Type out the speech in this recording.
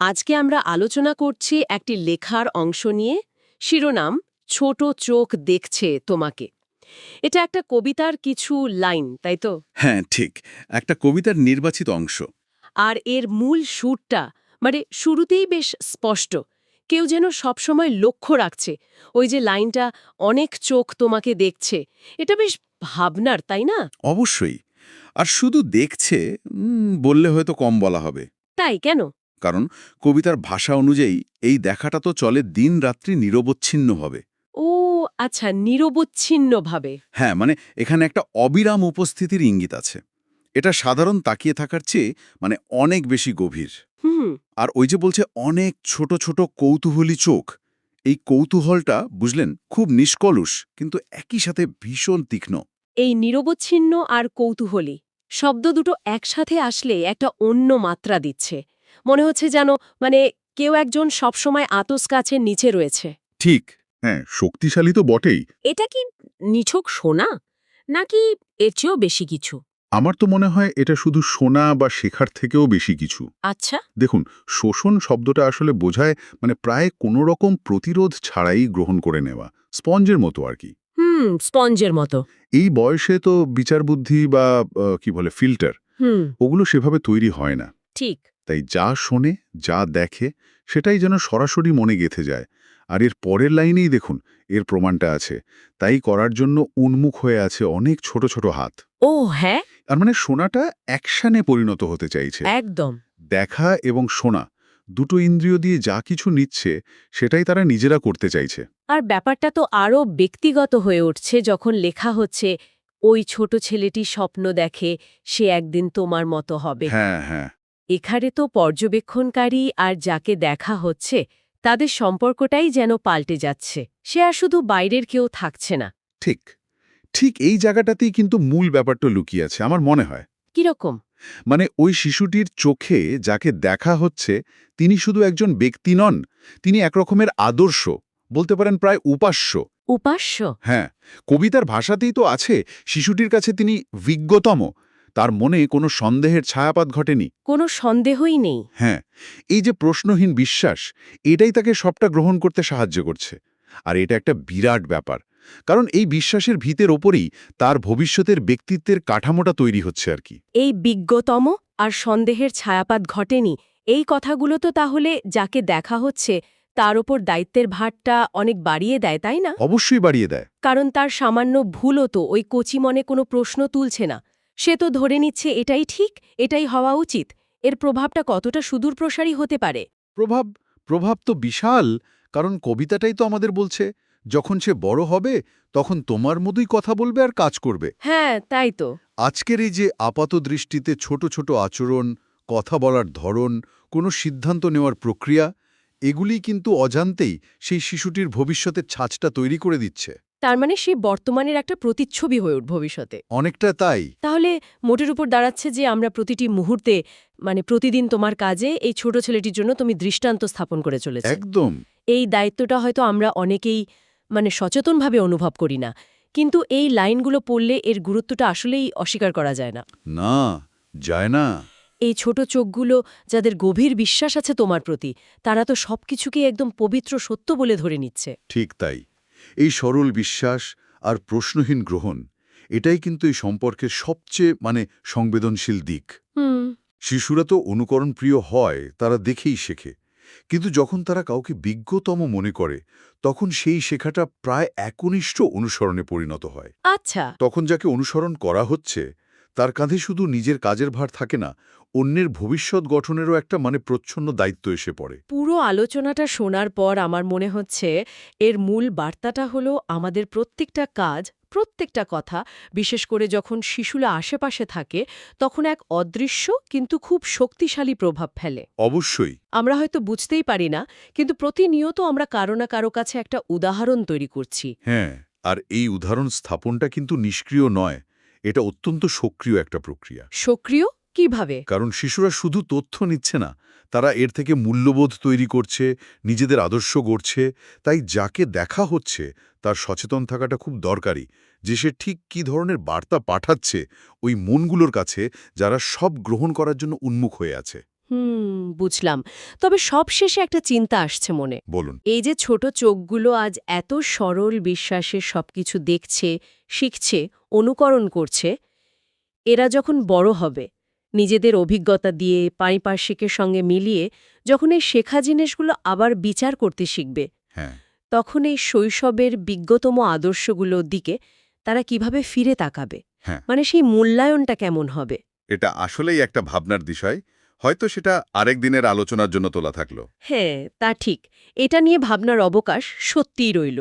আজকে আমরা আলোচনা করছি একটি লেখার অংশ নিয়ে। শিরোনাম ছোট চোখ দেখছে তোমাকে। এটা একটা কবিতার কিছু লাইন তাই তো? হ্যাঁ ঠিক। একটা কবিতার নির্বাচিত অংশ। আর এর মূল সুরটা মানে শুরুতেই বেশ স্পষ্ট। কেউ যেন সবসময় লক্ষ্য রাখছে ওই যে লাইনটা অনেক চোখ তোমাকে দেখছে। এটা বেশ ভাবনার তাই না? অবশ্যই। আর শুধু দেখছে বললে হয়তো কম বলা হবে। তাই কেন? কারণ কবিতার ভাষা অনুযায়ী এই দেখাটা তো চলে দিন রাত্রি নিরবচ্ছিন্নভাবে ও আচ্ছা নিরবচ্ছিন্নভাবে হ্যাঁ মানে এখানে একটা অবিরাম উপস্থিতির ইঙ্গিত আছে। এটা সাধারণ তাকিয়ে থাকার চেয়ে মানে অনেক বেশি গভীর। হুম। আর ওই যে বলছে অনেক ছোট ছোট কৌতূহলী চোখ এই কৌতূহলটা বুঝলেন খুব নিষ্কলুষ কিন্তু একই সাথে ভীষণ তীক্ষ্ণ। এই নিরবচ্ছিন্ন আর কৌতূহলী শব্দ দুটো একসাথে আসলে একটা অন্য মাত্রা দিচ্ছে। মনে হচ্ছে যেন মানে কেউ একজন সবসময় আতস কাছের নিচে রয়েছে। ঠিক। হ্যাঁ শক্তিশালী তো বটেই। এটা কি নিছক সোনা? নাকি এর চেয়েও বেশি কিছু? আমার তো মনে হয় এটা শুধু শোনা বা শেখার থেকেও বেশি কিছু। আচ্ছা। দেখুন শোষণ শব্দটা আসলে বোঝায় মানে প্রায় কোনো রকম প্রতিরোধ ছাড়াই গ্রহণ করে নেওয়া। স্পঞ্জের মতো আর কি। হুম স্পঞ্জের মতো। এই বয়সে তো বিচার বুদ্ধি বা কি বলে ফিল্টার। হুম। ওগুলো সেভাবে তৈরি হয় না। ঠিক। তাই যা শোনে যা দেখে সেটাই যেন সরাসরি মনে গেথে যায়। আর এর পরের লাইনেই দেখুন এর প্রমাণটা আছে। তাই করার জন্য উন্মুখ হয়ে আছে অনেক ছোট ছোট হাত। ও হ্যাঁ? আর মানে শোনাটা অ্যাকশানে পরিণত হতে চাইছে। একদম। দেখা এবং শোনা দুটো ইন্দ্রিয় দিয়ে যা কিছু নিচ্ছে সেটাই তারা নিজেরা করতে চাইছে। আর ব্যাপারটা তো আরও ব্যক্তিগত হয়ে উঠছে যখন লেখা হচ্ছে ওই ছোট ছেলেটি স্বপ্ন দেখে সে একদিন তোমার মতো হবে। হ্যাঁ হ্যাঁ। এখানে তো পর্যবেক্ষণকারী আর যাকে দেখা হচ্ছে তাদের সম্পর্কটাই যেন পাল্টে যাচ্ছে। সে আর শুধু বাইরের কেউ থাকছে না। ঠিক। ঠিক এই জায়গাটাতেই কিন্তু মূল ব্যাপারটা লুকিয়ে আছে আমার মনে হয়। কীরকম? মানে ওই শিশুটির চোখে যাকে দেখা হচ্ছে তিনি শুধু একজন ব্যক্তি নন তিনি একরকমের আদর্শ বলতে পারেন প্রায় উপাস্য। উপাস্য? হ্যাঁ কবিতার ভাষাতেই তো আছে শিশুটির কাছে তিনি বিজ্ঞতম তার মনে কোনো সন্দেহের ছায়াপাত ঘটেনি? কোনো সন্দেহই নেই। হ্যাঁ এই যে প্রশ্নহীন বিশ্বাস এটাই তাকে সবটা গ্রহণ করতে সাহায্য করছে। আর এটা একটা বিরাট ব্যাপার কারণ এই বিশ্বাসের ভিতের ওপরেই তার ভবিষ্যতের ব্যক্তিত্বের কাঠামোটা তৈরি হচ্ছে আর কি। এই বিজ্ঞতম আর সন্দেহের ছায়াপাত ঘটেনি। এই কথাগুলো তো তাহলে যাকে দেখা হচ্ছে তার ওপর দায়িত্বের ভারটা অনেক বাড়িয়ে দেয় তাই না? অবশ্যই বাড়িয়ে দেয়। কারণ তার সামান্য ভুলও তো ওই কচি মনে কোনো প্রশ্ন তুলছে না। সে তো ধরে নিচ্ছে এটাই ঠিক এটাই হওয়া উচিত। এর প্রভাবটা কতটা সুদূর প্রসারী হতে পারে? প্রভাব প্রভাব তো বিশাল কারণ কবিতাটাই তো আমাদের বলছে যখন সে বড় হবে তখন তোমার মতোই কথা বলবে আর কাজ করবে। হ্যাঁ তাই তো। আজকের এই যে আপাত দৃষ্টিতে ছোট ছোট আচরণ কথা বলার ধরন কোনো সিদ্ধান্ত নেওয়ার প্রক্রিয়া এগুলি কিন্তু অজান্তেই সেই শিশুটির ভবিষ্যতের ছাঁচটা তৈরি করে দিচ্ছে। তার মানে সে বর্তমানের একটা প্রতিচ্ছবি হয়ে উঠ ভবিষ্যতে। অনেকটা তাই। তাহলে মোটের উপর দাঁড়াচ্ছে যে আমরা প্রতিটি মুহূর্তে মানে প্রতিদিন তোমার কাজে এই ছোট ছেলেটির জন্য তুমি দৃষ্টান্ত স্থাপন করে চলেছে। একদম। এই দায়িত্বটা হয়তো আমরা অনেকেই মানে সচেতনভাবে অনুভব করি না। কিন্তু এই লাইনগুলো পড়লে এর গুরুত্বটা আসলেই অস্বীকার করা যায় না। না যায় না। এই ছোট চোখগুলো যাদের গভীর বিশ্বাস আছে তোমার প্রতি তারা তো সবকিছুকে একদম পবিত্র সত্য বলে ধরে নিচ্ছে। ঠিক তাই। এই সরল বিশ্বাস আর প্রশ্নহীন গ্রহণ এটাই কিন্তু এই সম্পর্কের সবচেয়ে মানে সংবেদনশীল দিক। শিশুরা তো অনুকরণ প্রিয় হয় তারা দেখেই শেখে। কিন্তু যখন তারা কাউকে বিজ্ঞতম মনে করে তখন সেই শেখাটা প্রায় একনিষ্ঠ অনুসরণে পরিণত হয়। আচ্ছা। তখন যাকে অনুসরণ করা হচ্ছে তার কাঁধে শুধু নিজের কাজের ভার থাকে না অন্যের ভবিষ্যৎ গঠনেরও একটা মানে প্রচ্ছন্ন দায়িত্ব এসে পড়ে। পুরো আলোচনাটা শোনার পর আমার মনে হচ্ছে এর মূল বার্তাটা হলো আমাদের প্রত্যেকটা কাজ প্রত্যেকটা কথা বিশেষ করে যখন শিশুরা আশেপাশে থাকে তখন এক অদৃশ্য কিন্তু খুব শক্তিশালী প্রভাব ফেলে। অবশ্যই। আমরা হয়তো বুঝতেই পারি না কিন্তু প্রতিনিয়ত আমরা কারও না কারও কাছে একটা উদাহরণ তৈরি করছি। হ্যাঁ আর এই উদাহরণ স্থাপনটা কিন্তু নিষ্ক্রিয় নয়। এটা অত্যন্ত সক্রিয় একটা প্রক্রিয়া। সক্রিয়? কীভাবে? কারণ শিশুরা শুধু তথ্য নিচ্ছে না তারা এর থেকে মূল্যবোধ তৈরি করছে নিজেদের আদর্শ গড়ছে তাই যাকে দেখা হচ্ছে তার সচেতন থাকাটা খুব দরকারি যে সে ঠিক কী ধরনের বার্তা পাঠাচ্ছে ওই মনগুলোর কাছে যারা সব গ্রহণ করার জন্য উন্মুখ হয়ে আছে। হুম বুঝলাম। তবে সবশেষে একটা চিন্তা আসছে মনে। বলুন। এই যে ছোট চোখগুলো আজ এত সরল বিশ্বাসে সবকিছু দেখছে শিখছে অনুকরণ করছে এরা যখন বড় হবে নিজেদের অভিজ্ঞতা দিয়ে পারিপার্শ্বিকের সঙ্গে মিলিয়ে যখন এই শেখা জিনিসগুলো আবার বিচার করতে শিখবে হ্যাঁ। তখন এই শৈশবের বিজ্ঞতম আদর্শগুলোর দিকে তারা কীভাবে ফিরে তাকাবে? হ্যাঁ। মানে সেই মূল্যায়নটা কেমন হবে? এটা আসলেই একটা ভাবনার বিষয়। হয়তো সেটা আরেক দিনের আলোচনার জন্য তোলা থাকল। হ্যাঁ তা ঠিক। এটা নিয়ে ভাবনার অবকাশ সত্যিই রইল।